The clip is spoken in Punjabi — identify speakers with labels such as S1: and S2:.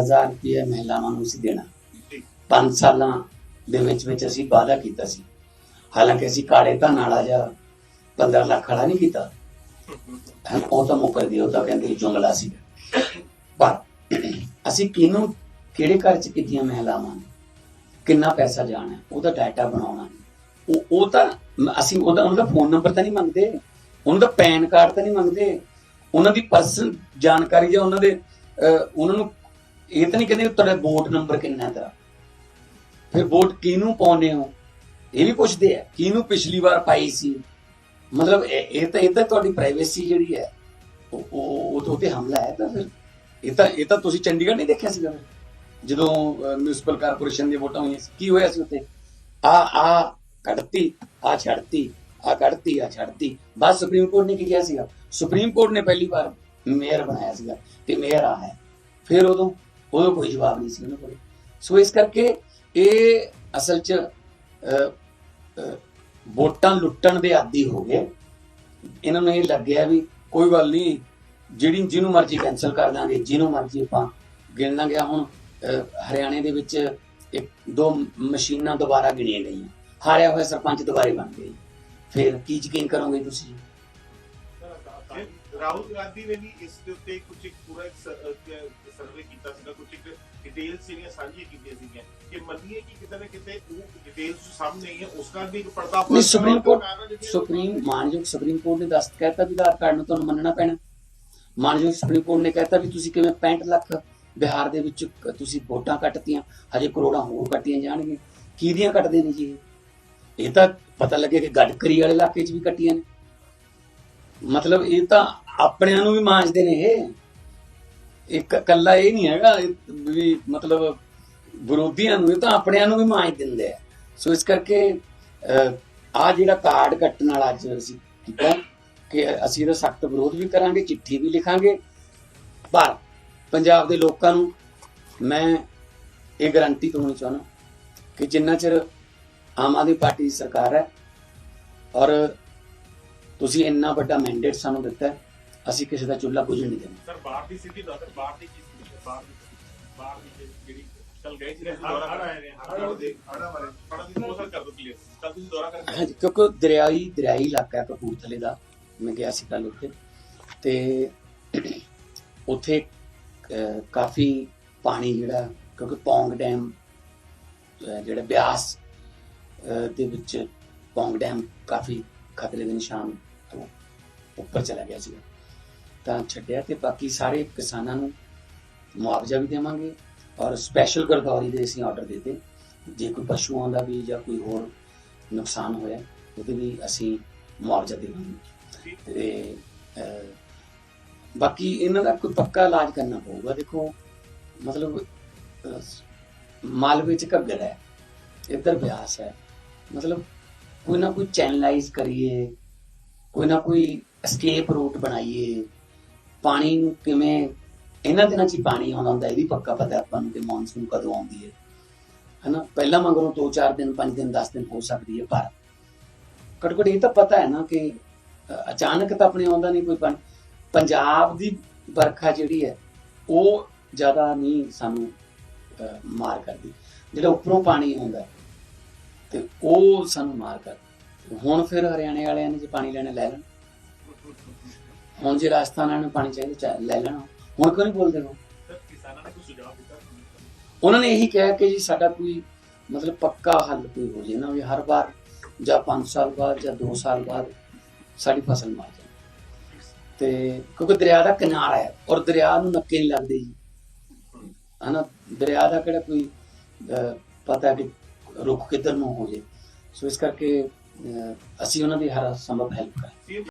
S1: 1000 ਰੁਪਏ ਮਹਿਲਾਵਾਂ ਨੂੰ ਅਸੀਂ ਦੇਣਾ।
S2: ਜੀ
S1: 5 ਸਾਲਾਂ ਦੇ ਵਿੱਚ ਵਿੱਚ ਅਸੀਂ ਵਾਅਦਾ ਕੀਤਾ ਸੀ। ਹਾਲਾਂਕਿ ਅਸੀਂ ਕਾਲੇ ਧਨ ਵਾਲਾ ਜਾਂ 15 ਲੱਖ ਵਾਲਾ ਨਹੀਂ ਕੀਤਾ। ਉਹ ਤਾਂ ਮੁੱਕਰ ਗਈ ਉਹ ਤਾਂ ਕਹਿੰਦੇ ਜੁਮਲਾ ਸੀ। ਪਰ ਅਸੀਂ ਕਿਹਨੂੰ ਕਿਹੜੇ ਘਰ ਚ ਕਿੰਨੀਆਂ ਮਹਿਲਾਵਾਂ ਨੇ? ਕਿੰਨਾ ਪੈਸਾ ਜਾਣਾ ਉਹਦਾ ਡਾਟਾ ਬਣਾਉਣਾ ਉਹ ਉਹ ਤਾਂ ਅਸੀਂ ਉਹਦਾ ਉਹਨਾਂ ਦਾ ਫੋਨ ਨੰਬਰ ਤਾਂ ਨਹੀਂ ਮੰਗਦੇ। ਉਹਨਾਂ ਦਾ ਪੈਨ ਕਾਰਡ ਤਾਂ ਨਹੀਂ ਮੰਗਦੇ। ਉਹਨਾਂ ਦੀ ਪਰਸਨ ਜਾਣਕਾਰੀ ਜਾਂ ਉਹਨਾਂ ਦੇ ਅਹ, ਉਹਨਾਂ ਨੂੰ ਇਹ ਤਾਂ ਨਹੀਂ ਕਹਿੰਦੇ ਤੁਹਾਡਾ ਵੋਟ ਨੰਬਰ ਕਿੰਨਾ ਹੈ ਫਿਰ ਵੋਟ ਕਿਹਨੂੰ ਪਾਉਨੇ ਹੋ? ਇਹ ਵੀ ਪੁੱਛਦੇ ਆ, ਕਿਹਨੂੰ ਪਿਛਲੀ ਵਾਰ ਪਾਈ ਸੀ? ਮਤਲਬ ਇਹ ਤਾਂ ਇਹ ਤਾਂ ਤੁਹਾਡੀ ਪ੍ਰਾਈਵੇਸੀ ਜਿਹੜੀ ਹੈ, ਉਹ ਉਹ ਤੇ ਹਮਲਾ ਹੈ ਤਾਂ ਫਿਰ। ਇਹ ਤਾਂ ਇਹ ਤਾਂ ਤੁਸੀਂ ਚੰਡੀਗੜ੍ਹ ਨਹੀਂ ਦੇਖਿਆ ਸੀਗਾ। ਜਦੋਂ ਮਿਊਨਿਸਪਲ ਕਾਰਪੋਰੇਸ਼ਨ ਦੀਆਂ ਵੋਟਾਂ ਹੋਈਆਂ ਸੀ, ਕੀ ਹੋਇਆ ਸੀ ਉੱਥੇ? ਆ ਆ ਕੱਢਤੀ, ਆ ਛੱਡਤੀ, ਆ ਕੱਢਤੀ, ਆ ਛੱਡਤੀ। ਬਸ ਸੁਪਰੀਮ ਕੋਰਟ ਨੇ ਕੀ ਕਿਹਾ ਸੀਗਾ? ਸੁਪਰੀਮ ਕੋਰਟ ਨੇ ਪਹਿਲੀ ਵਾਰ ਮੇਅਰ ਬਣਾਇਆ ਸੀਗਾ ਤੇ ਮੇਅਰ ਆ ਹੈ। ਫਿਰ ਉਦੋਂ ਉਹਦਾ ਕੋਈ ਜਵਾਬ ਨਹੀਂ ਸੀ ਉਹਨਾਂ ਕੋਲ। ਸੋ ਇਸ ਕਰਕੇ ਇਹ ਅਸਲ 'ਚ ਅਹ, ਵੋਟਾਂ ਲੁੱਟਣ ਦੇ ਆਦੀ ਹੋ ਗਏ। ਇਹਨਾਂ ਨੂੰ ਇਹ ਲੱਗਿਆ ਵੀ ਕੋਈ ਗੱਲ ਨਹੀਂ ਜਿਹੜੀ ਜਿਹਨੂੰ ਮਰਜ਼ੀ ਕੈਨਸਲ ਕਰ ਦਾਂਗੇ ਜਿਹਨੂੰ ਮਰਜ਼ੀ ਆਪਾਂ ਗਿਣ ਲਾਂਗੇ। ਹੁਣ ਅਹ, ਹਰਿਆਣੇ ਦੇ ਵਿੱਚ ਇੱਕ ਦੋ ਮਸ਼ੀਨਾਂ ਦੁਬਾਰਾ ਗਿਣੀਆਂ ਗਈਆਂ। ਹਾਰਿਆ ਹੋਇਆ ਸਰਪੰਚ ਦੁਬਾਰੇ ਬਣ ਗਏ। ਫਿਰ ਕੀ ਯਕੀਨ ਕਰੋਗੇ ਤੁਸੀਂ?
S2: ਰਾਹੁਲ ਗਾਂਧੀ ਨੇ ਵੀ ਇਸ ਦੇ ਉੱਤੇ ਕੁਝ ਇੱਕ ਪੂਰਾ ਸਰਵੇ ਕੀਤਾ ਸੀਗਾ ਕੁਝ ਇੱਕ ਡਿਟੇਲਸ ਜਿਹੜੀਆਂ ਸਾਂਝੀਆਂ ਕੀਤੀਆਂ ਸੀਗੀਆਂ। ਕਿ ਮੰਨੀਏ ਕਿ ਕਿਤੇ ਨਾ ਕਿਤੇ ਉਹ ਡਿਟੇਲਸ ਸਾਹਮਣੇ ਹੈ ਉਸ ਦਾ ਵੀ ਇੱਕ ਪਰਦਾ
S1: ਨਹੀਂ ਸੁਪਰੀਮ ਕੋਰਟ ਸੁਪਰੀਮ ਮਾਨਯੋਗ ਸੁਪਰੀਮ ਕੋਰਟ ਨੇ ਦੱਸ ਕਹਿਤਾ ਵੀ ਆਧਾਰ ਕਾਰਡ ਨੂੰ ਤੁਹਾਨੂੰ ਮੰਨਣਾ ਪੈਣਾ। ਮਾਨਯੋਗ ਸੁਪਰੀਮ ਕੋਰਟ ਨੇ ਕਹਿਤਾ ਵੀ ਤੁਸੀਂ ਕਿਵੇਂ 65 ਲੱਖ ਬਿਹਾਰ ਦੇ ਵਿੱਚ ਤੁਸੀਂ ਵੋਟਾਂ ਕੱਟਤੀਆਂ ਹਜੇ ਕਰੋੜਾਂ ਹੋਰ ਕੱਟੀਆਂ ਜਾਣਗੀਆਂ ਕਿਹਦੀਆਂ ਕੱਟਦੇ ਨੇ ਜੀ ਇਹ? ਤਾਂ ਪਤਾ ਲੱਗੇ ਕਿ ਗੜਕਰੀ ਵਾਲੇ ਇਲਾਕੇ 'ਚ ਵੀ ਕੱਟੀਆਂ ਨੇ। ਮਤਲਬ ਇਹ ਤਾਂ ਆਪਣਿਆਂ ਨੂੰ ਵੀ ਮਾਂਜਦੇ ਨੇ ਇਹ। ਇੱਕ ਇਕੱਲਾ ਇਹ ਨਹੀਂ ਹੈਗਾ ਵੀ ਮਤਲਬ ਵਿਰੋਧੀਆਂ ਨੂੰ ਤਾਂ ਆਪਣਿਆਂ ਨੂੰ ਵੀ ਮਾਂਜ ਦਿੰਦੇ ਆ। ਸੋ ਇਸ ਕਰਕੇ ਆ ਜਿਹੜਾ ਕਾਰਡ ਕੱਟਣ ਵਾਲਾ ਅੱਜ ਅਸੀਂ ਕੀਤਾ ਕਿ ਅਸੀਂ ਇਹਦਾ ਸਖਤ ਵਿਰੋਧ ਵੀ ਕਰਾਂਗੇ ਚਿੱਠੀ ਵੀ ਲਿਖਾਂਗੇ। ਪਰ ਪੰਜਾਬ ਦੇ ਲੋਕਾਂ ਨੂੰ ਮੈਂ ਇਹ ਗਾਰੰਟੀ ਦੇਣੀ ਚਾਹੁੰਦਾ ਕਿ ਜਿੰਨਾ ਚਿਰ ਆਮ ਆਦਮੀ ਪਾਰਟੀ ਦੀ ਸਰਕਾਰ ਹੈ ਔਰ ਤੁਸੀਂ ਇੰਨਾ ਵੱਡਾ ਮੈਂਡੇਟ ਸਾਨੂੰ ਦਿੱਤਾ ਹੈ, ਅਸੀਂ ਕਿਸੇ ਦਾ ਚੁੱਲ੍ਹਾ ਬੁਝਣ ਨਹੀਂ ਦੇਣਾ
S2: ਸਰ ਬਾਹਰ ਦੀ ਸਿੱਧੀ ਦਾ ਬਾਹਰ ਦੀ ਚੀਜ਼ ਬਾਹਰ ਦੀ ਬਾਹਰ ਦੀ ਜਿਹੜੀ ਕੱਲ ਗਏ ਸੀ ਦੌਰਾ ਕਰ ਆਏ ਨੇ ਹੜਾ ਦੇ ਹੜਾ ਵਾਲੇ ਹੜਾ ਦੀ ਕੋਸ਼ਿਸ਼ ਕਰ ਦੋ ਕਲੀਅਰ ਕੱਲ ਤੁਸੀਂ ਦੌਰਾ ਕਰਕੇ
S1: ਹਾਂਜੀ ਕਿਉਂਕਿ ਦਰਿਆਈ ਦਰਿਆਈ ਇਲਾਕਾ ਹੈ ਕਪੂਰਥਲੇ ਦਾ ਮੈਂ ਗਿਆ ਸੀ ਕੱਲ ਉੱਥੇ। ਤੇ ਉੱਥੇ ਅਹ, ਕਾਫੀ ਪਾਣੀ ਜਿਹੜਾ ਕਿਉਂਕਿ ਪੌਂਗ ਡੈਮ ਅਹ, ਜਿਹੜਾ ਬਿਆਸ ਅਹ, ਦੇ ਵਿੱਚ ਪੌਂਗ ਡੈਮ ਕਾਫੀ ਖਤਰੇ ਦੇ ਨਿਸ਼ਾਨ ਤੋਂ ਉੱਪਰ ਚਲਾ ਗਿਆ ਸੀ ਤਾਂ ਛੱਡਿਆ ਤੇ ਬਾਕੀ ਸਾਰੇ ਕਿਸਾਨਾਂ ਨੂੰ ਮੁਆਵਜ਼ਾ ਵੀ ਦੇਵਾਂਗੇ ਔਰ ਸਪੈਸ਼ਲ ਗਰਦੌਰੀ ਦੇ ਅਸੀਂ ਆਰਡਰ ਦਿੱਤੇ। ਜੇ ਕੋਈ ਪਸ਼ੂਆਂ ਦਾ ਵੀ ਜਾਂ ਕੋਈ ਹੋਰ ਨੁਕਸਾਨ ਹੋਇਆ, ਉਹਦੇ ਵੀ ਅਸੀਂ ਮੁਆਵਜ਼ਾ ਦੇਵਾਂਗੇ। ਤੇ ਬਾਕੀ ਇਹਨਾਂ ਦਾ ਕੋਈ ਪੱਕਾ ਇਲਾਜ ਕਰਨਾ ਪਊਗਾ। ਦੇਖੋ, ਮਤਲਬ ਮਾਲਵੇ ਚ ਘੱਗਰ ਹੈ, ਇੱਧਰ ਬਿਆਸ ਹੈ। ਮਤਲਬ, ਕੋਈ ਨਾ ਕੋਈ ਚੈਨਲਾਈਜ਼ ਕਰੀਏ, ਕੋਈ ਨਾ ਕੋਈ ਐਸਕੇਪ ਰੂਟ ਬਣਾਈਏ। ਪਾਣੀ ਨੂੰ ਕਿਵੇਂ, ਇਹਨਾਂ ਦਿਨਾਂ 'ਚ ਹੀ ਪਾਣੀ ਆਉਂਦਾ ਹੁੰਦਾ, ਇਹ ਵੀ ਪੱਕਾ ਪਤਾ ਆਪਾਂ ਨੂੰ ਕਿ ਮੌਨਸੂਨ ਕਦੋਂ ਆਉਂਦੀ ਹੈ। ਹਨਾ, ਪਹਿਲਾਂ ਮਗਰੋਂ 2-4 ਦਿਨ 5 ਦਿਨ 10 ਦਿਨ ਹੋ ਸਕਦੀ ਹੈ, ਪਰ ਘੱਟੋ ਇਹ ਤਾਂ ਪਤਾ ਹੈ ਨਾ ਕਿ ਅਚਾਨਕ ਤਾਂ ਆਪਣੇ ਆਉਂਦਾ ਨਹੀਂ ਕੋਈ ਪੰਜਾਬ ਦੀ ਵਰਖਾ ਜਿਹੜੀ ਹੈ, ਉਹ ਜ਼ਿਆਦਾ ਨਹੀਂ ਸਾਨੂੰ ਮਾਰ ਕਰਦੀ। ਜਿਹੜਾ ਉੱਪਰੋਂ ਪਾਣੀ ਆਉਂਦਾ ਤੇ ਉਹ ਸਾਨੂੰ ਮਾਰ ਕਰਦਾ। ਹੁਣ ਫਿਰ ਹਰਿਆਣੇ ਵਾਲਿਆਂ ਨੇ ਜੇ ਪਾਣੀ ਲੈਣਾ, ਲੈ ਲੈਣ। ਹੁਣ ਜੇ ਰਾਜਸਥਾਨ ਵਾਲਿਆਂ ਨੂੰ ਪਾਣੀ ਚਾਹੀਦਾ ਚਾ- ਲੈ ਲੈਣਾ। ਹੁਣ ਕਿਉਂ ਨਹੀਂ ਬੋਲਦੇ ਹੋ
S2: ਸਰ ਕਿਸਾਨਾਂ ਨੇ ਕੋਈ ਸੁਝਾਅ ਦਿੱਤਾ
S1: ਉਹਨਾਂ ਨੇ ਇਹੀ ਕਿਹਾ ਕਿ ਜੀ ਸਾਡਾ ਕੋਈ ਮਤਲਬ ਪੱਕਾ ਹੱਲ ਕੋਈ ਹੋ ਜੇ ਨਾ ਵੀ ਹਰ ਵਾਰ ਜਾਂ 5 ਸਾਲ ਬਾਅਦ ਜਾਂ 2 ਸਾਲ ਬਾਅਦ ਸਾਡੀ ਫਸਲ ਮਰ ਜਾਏ ਤੇ ਕਿਉਂਕਿ ਦਰਿਆ ਦਾ ਕਿਨਾਰਾ ਹੈ ਔਰ ਦਰਿਆ ਨੂੰ ਨੱਕੇ ਨਹੀਂ ਲੱਗਦੇ ਜੀ। ਹਨਾ ਦਰਿਆ ਦਾ ਕਿਹੜਾ ਕੋਈ ਅਹ, ਪਤਾ ਕਿ ਰੁੱਖ ਕਿੱਧਰ ਨੂੰ ਹੋ ਜੇ। ਸੋ ਇਸ ਕਰਕੇ ਅਹ, ਅਸੀਂ ਉਹਨਾਂ ਦੀ ਹਰ ਸੰਭਵ ਹੈਲਪ ਕਰਾਂਗੇ।
S2: ਸੀਐਮ